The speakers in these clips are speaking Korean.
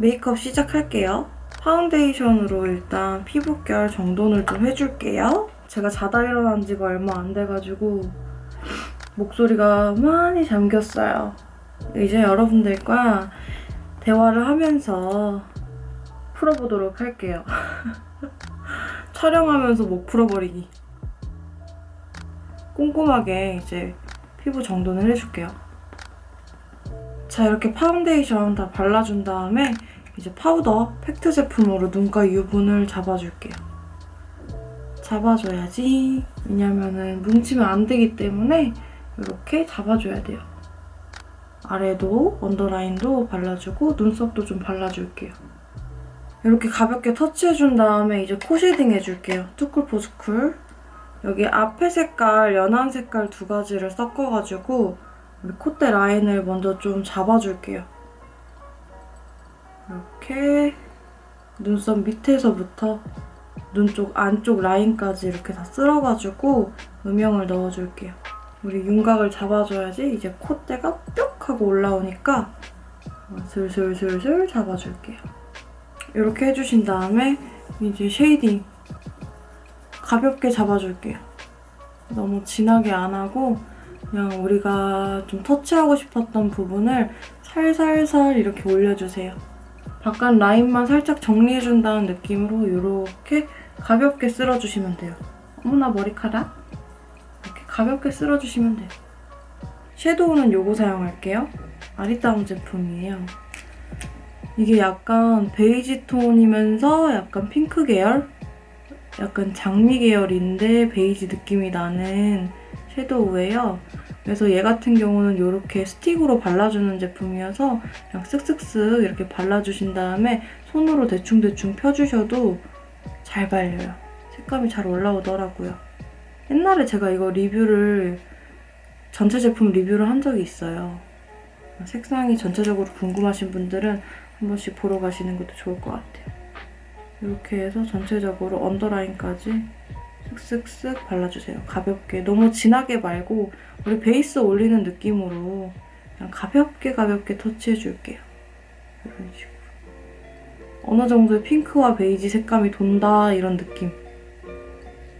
메이크업 시작할게요. 파운데이션으로 일단 피부결 정돈을 좀 해줄게요. 제가 자다 일어난 지가 얼마 안 돼가지고 목소리가 많이 잠겼어요. 이제 여러분들과 대화를 하면서 풀어보도록 할게요. 촬영하면서 목 풀어버리기. 꼼꼼하게 이제 피부 정돈을 해줄게요. 자, 이렇게 파운데이션 다 발라준 다음에 이제 파우더 팩트 제품으로 눈가 유분을 잡아줄게요. 잡아줘야지. 왜냐면은 뭉치면 안 되기 때문에 이렇게 잡아줘야 돼요. 아래도 언더라인도 발라주고 눈썹도 좀 발라줄게요. 이렇게 가볍게 터치해준 다음에 이제 코 쉐딩 해줄게요. 투쿨 포스쿨. 여기 앞에 색깔, 연한 색깔 두 가지를 섞어가지고 콧대 라인을 먼저 좀 잡아줄게요. 이렇게 눈썹 밑에서부터 눈 쪽 안쪽 라인까지 이렇게 다 쓸어가지고 음영을 넣어줄게요. 우리 윤곽을 잡아줘야지 이제 콧대가 뿅 하고 올라오니까 슬슬슬슬 잡아줄게요. 이렇게 해주신 다음에 이제 쉐이딩 가볍게 잡아줄게요. 너무 진하게 안 하고 그냥 우리가 좀 터치하고 싶었던 부분을 살살살 이렇게 올려주세요. 바깥 라인만 살짝 정리해준다는 느낌으로 이렇게 가볍게 쓸어주시면 돼요. 어머나 머리카락. 이렇게 가볍게 쓸어주시면 돼요. 섀도우는 요거 사용할게요. 아리따움 제품이에요. 이게 약간 베이지 톤이면서 약간 핑크 계열? 약간 장미 계열인데 베이지 느낌이 나는 섀도우예요. 그래서 얘 같은 경우는 이렇게 스틱으로 발라주는 제품이어서 그냥 쓱쓱쓱 이렇게 발라주신 다음에 손으로 대충대충 펴주셔도 잘 발려요. 색감이 잘 올라오더라고요. 옛날에 제가 이거 리뷰를 전체 제품 리뷰를 한 적이 있어요. 색상이 전체적으로 궁금하신 분들은 한 번씩 보러 가시는 것도 좋을 것 같아요. 이렇게 해서 전체적으로 언더라인까지 쓱쓱쓱 발라주세요. 가볍게. 너무 진하게 말고 우리 베이스 올리는 느낌으로 그냥 가볍게 가볍게 터치해줄게요. 이런 식으로. 어느 정도의 핑크와 베이지 색감이 돈다 이런 느낌.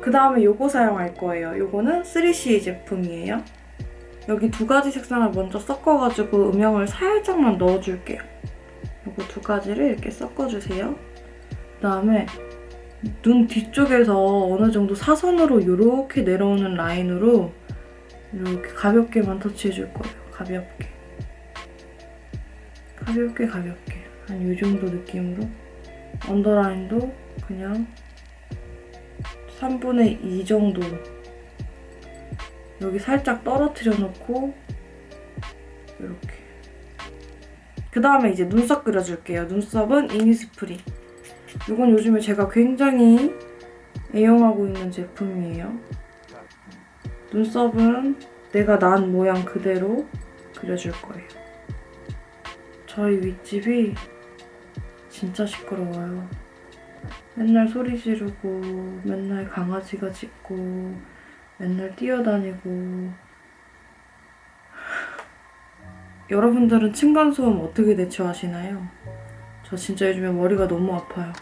그 다음에 요거 사용할 거예요. 요거는 3CE 제품이에요. 여기 두 가지 색상을 먼저 섞어가지고 음영을 살짝만 넣어줄게요. 요거 두 가지를 이렇게 섞어주세요. 그 다음에 눈 뒤쪽에서 어느 정도 사선으로 이렇게 내려오는 라인으로 이렇게 가볍게만 터치해줄 거예요. 가볍게. 가볍게 가볍게. 한 이 정도 느낌으로. 언더라인도 그냥 3분의 2 정도로. 여기 살짝 떨어뜨려 놓고 이렇게. 그 다음에 이제 눈썹 그려줄게요. 눈썹은 이니스프리. 이건 요즘에 제가 굉장히 애용하고 있는 제품이에요. 눈썹은 내가 난 모양 그대로 그려줄 거예요. 저희 윗집이 진짜 시끄러워요. 맨날 소리 지르고, 맨날 강아지가 짖고, 맨날 뛰어다니고. 여러분들은 층간소음 어떻게 대처하시나요? 저 진짜 요즘에 머리가 너무 아파요.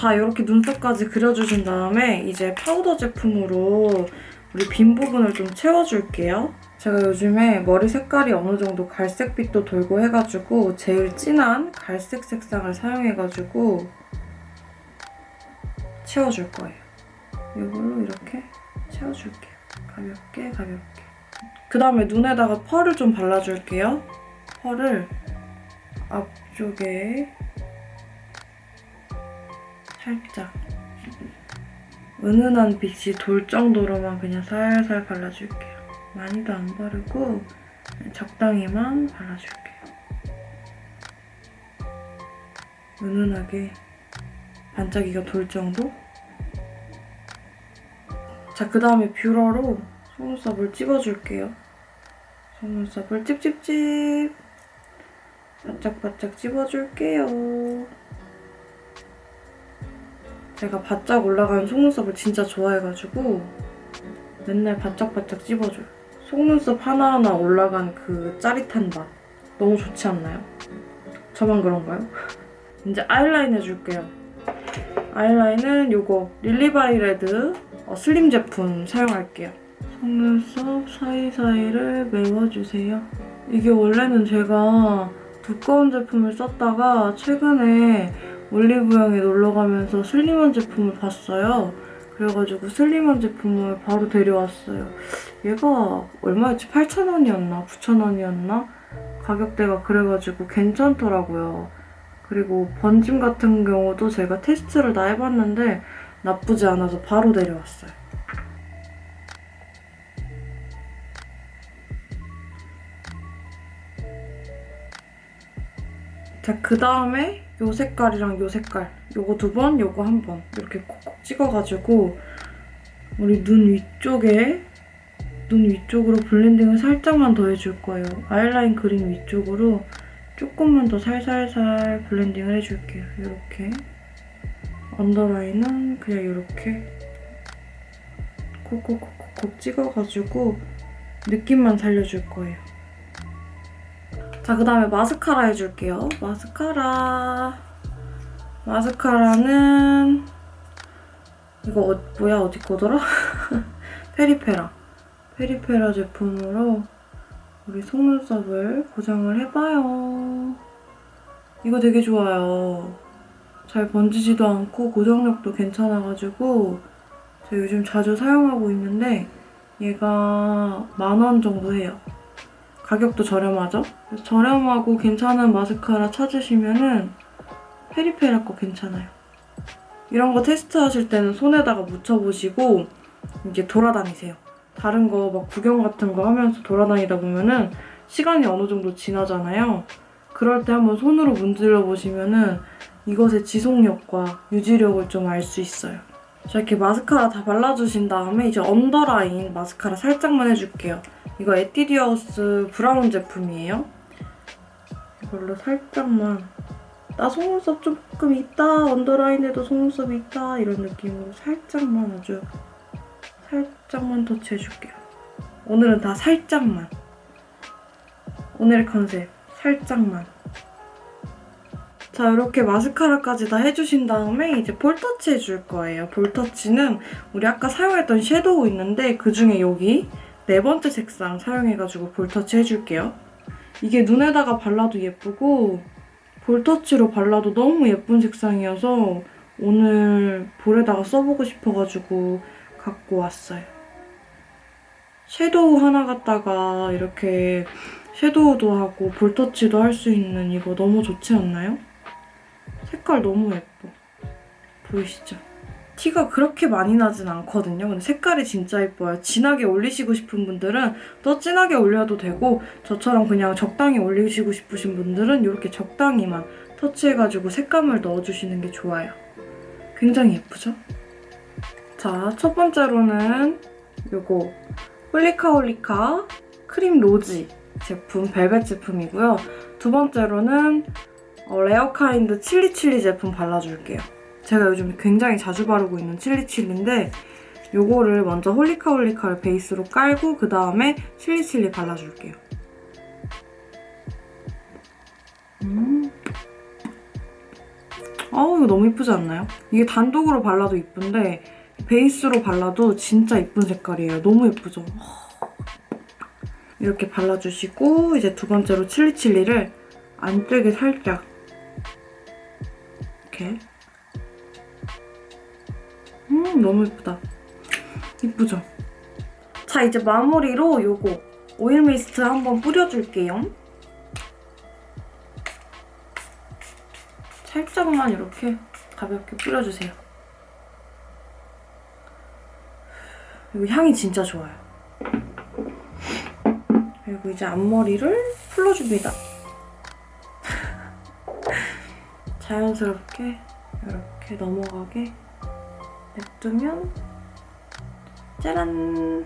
자, 이렇게 눈썹까지 그려주신 다음에 이제 파우더 제품으로 우리 빈 부분을 좀 채워줄게요. 제가 요즘에 머리 색깔이 어느 정도 갈색빛도 돌고 해가지고 제일 진한 갈색 색상을 사용해가지고 채워줄 거예요. 이걸로 이렇게 채워줄게요. 가볍게 가볍게. 그 다음에 눈에다가 펄을 좀 발라줄게요. 펄을 앞쪽에 살짝 은은한 빛이 돌 정도로만 그냥 살살 발라줄게요. 많이도 안 바르고 적당히만 발라줄게요. 은은하게 반짝이가 돌 정도? 자, 그 다음에 뷰러로 속눈썹을 찝어줄게요. 속눈썹을 찝찝찝 바짝바짝 찝어줄게요. 제가 바짝 올라가는 속눈썹을 진짜 좋아해가지고 맨날 바짝바짝 찝어줘요. 속눈썹 하나하나 올라간 그 짜릿한 맛. 너무 좋지 않나요? 저만 그런가요? 이제 아이라인 해줄게요. 아이라인은 요거 릴리바이레드 어, 슬림 제품 사용할게요. 속눈썹 사이사이를 메워주세요. 이게 원래는 제가 두꺼운 제품을 썼다가 최근에 올리브영에 놀러 가면서 슬림한 제품을 봤어요. 그래가지고 슬림한 제품을 바로 데려왔어요. 얘가 얼마였지? 8,000원이었나? 9,000원이었나? 가격대가 그래가지고 괜찮더라고요. 그리고 번짐 같은 경우도 제가 테스트를 다 해봤는데 나쁘지 않아서 바로 데려왔어요. 자, 그 다음에 요 색깔이랑 요 색깔 요거 두 번, 요거 한 번 이렇게 콕콕 찍어가지고 우리 눈 위쪽에 눈 위쪽으로 블렌딩을 살짝만 더 해줄 거예요. 아이라인 그림 위쪽으로 조금만 더 살살살 블렌딩을 해줄게요. 이렇게 언더라인은 그냥 이렇게 콕콕콕콕 찍어가지고 느낌만 살려줄 거예요. 자, 그 다음에 마스카라 해줄게요. 마스카라. 마스카라는 이거 어, 뭐야 어디 거더라? 페리페라. 페리페라 제품으로 우리 속눈썹을 고정을 해봐요. 이거 되게 좋아요. 잘 번지지도 않고 고정력도 괜찮아가지고 제가 요즘 자주 사용하고 있는데 얘가 만 원 정도 해요. 가격도 저렴하죠? 저렴하고 괜찮은 마스카라 찾으시면은 페리페라 거 괜찮아요. 이런 거 테스트 하실 때는 손에다가 묻혀보시고 이제 돌아다니세요. 다른 거 막 구경 같은 거 하면서 돌아다니다 보면은 시간이 어느 정도 지나잖아요. 그럴 때 한번 손으로 문질러 보시면은 이것의 지속력과 유지력을 좀 알 수 있어요. 자, 이렇게 마스카라 다 발라주신 다음에 이제 언더라인 마스카라 살짝만 해줄게요. 이거 에뛰디어스 브라운 제품이에요. 이걸로 살짝만 나 속눈썹 조금 있다 언더라인에도 속눈썹이 있다 이런 느낌으로 살짝만 아주 살짝만 터치해줄게요. 오늘은 다 살짝만 오늘의 컨셉 살짝만 자 이렇게 마스카라까지 다 해주신 다음에 이제 볼터치 해줄 거예요. 볼터치는 우리 아까 사용했던 섀도우 있는데 그 중에 여기 네 번째 색상 사용해가지고 볼터치 해줄게요. 이게 눈에다가 발라도 예쁘고 볼터치로 발라도 너무 예쁜 색상이어서 오늘 볼에다가 써보고 싶어가지고 갖고 왔어요. 섀도우 하나 갖다가 이렇게 섀도우도 하고 볼터치도 할 수 있는 이거 너무 좋지 않나요? 색깔 너무 예뻐. 보이시죠? 티가 그렇게 많이 나진 않거든요. 근데 색깔이 진짜 예뻐요. 진하게 올리시고 싶은 분들은 더 진하게 올려도 되고 저처럼 그냥 적당히 올리시고 싶으신 분들은 이렇게 적당히만 터치해가지고 색감을 넣어주시는 게 좋아요. 굉장히 예쁘죠? 자, 첫 번째로는 요거 홀리카홀리카 크림 로지 제품, 벨벳 제품이고요. 두 번째로는 어, 레어카인드 칠리칠리 제품 발라줄게요. 제가 요즘 굉장히 자주 바르고 있는 칠리칠리인데 요거를 먼저 홀리카홀리카를 베이스로 깔고 그 다음에 칠리칠리 발라줄게요. 음. 아우 이거 너무 이쁘지 않나요? 이게 단독으로 발라도 이쁜데 베이스로 발라도 진짜 이쁜 색깔이에요. 너무 예쁘죠? 이렇게 발라주시고 이제 두 번째로 칠리칠리를 안쪽에 살짝 이렇게. 음 너무 예쁘다. 이쁘죠? 자 이제 마무리로 요거 오일 미스트 한번 뿌려줄게요. 살짝만 이렇게 가볍게 뿌려주세요. 이거 향이 진짜 좋아요. 그리고 이제 앞머리를 풀어줍니다 자연스럽게 이렇게 넘어가게 냅두면 짜란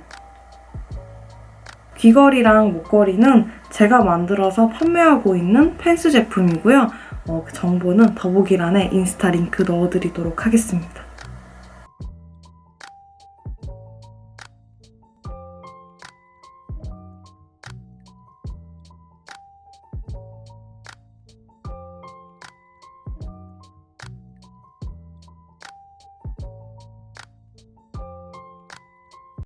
귀걸이랑 목걸이는 제가 만들어서 판매하고 있는 펜스 제품이고요. 어, 그 정보는 더보기란에 인스타 링크 넣어드리도록 하겠습니다.